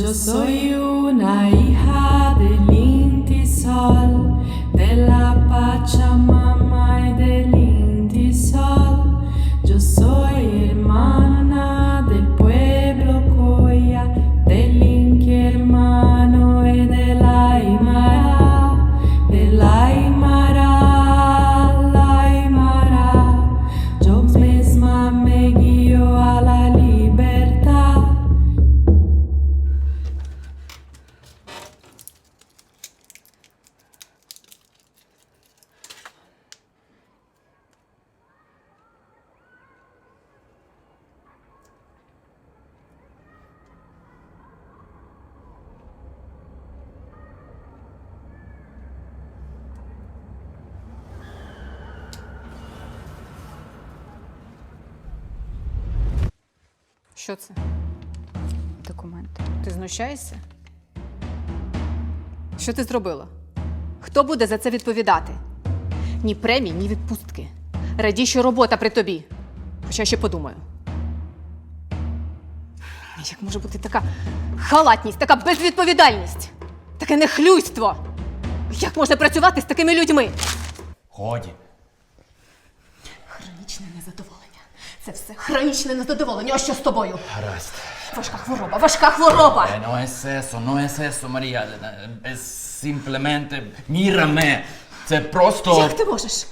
Yo soy una hija del Inti Sol, de la Pachamama y del Що це? Документи. Ти знущаєшся? Що ти зробила? Хто буде за це відповідати? Ні премій, ні відпустки. Радій, що робота при тобі. Хоча ще подумаю. Як може бути така халатність, така безвідповідальність, таке нехлюйство? Як можна працювати з такими людьми? Годі. Хронічне незадоволення. Це все хронічне незадоволення. А що з тобою? Гаразд. Важка хвороба, важка хвороба! Eh, no es eso, no es eso, María. Es simplemente mírame. Це просто. Як ти можеш?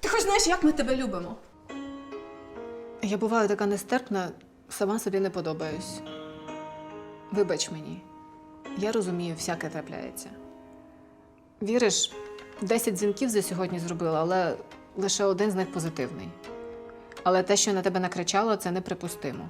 Ти хоч знаєш, як ми тебе любимо? Я буваю така нестерпна, сама собі не подобаюсь. Вибач мені, я розумію, всяке трапляється. Віриш, 10 дзвінків за сьогодні зробила, але лише один з них позитивний. Але те, що на тебе накричало, це неприпустимо.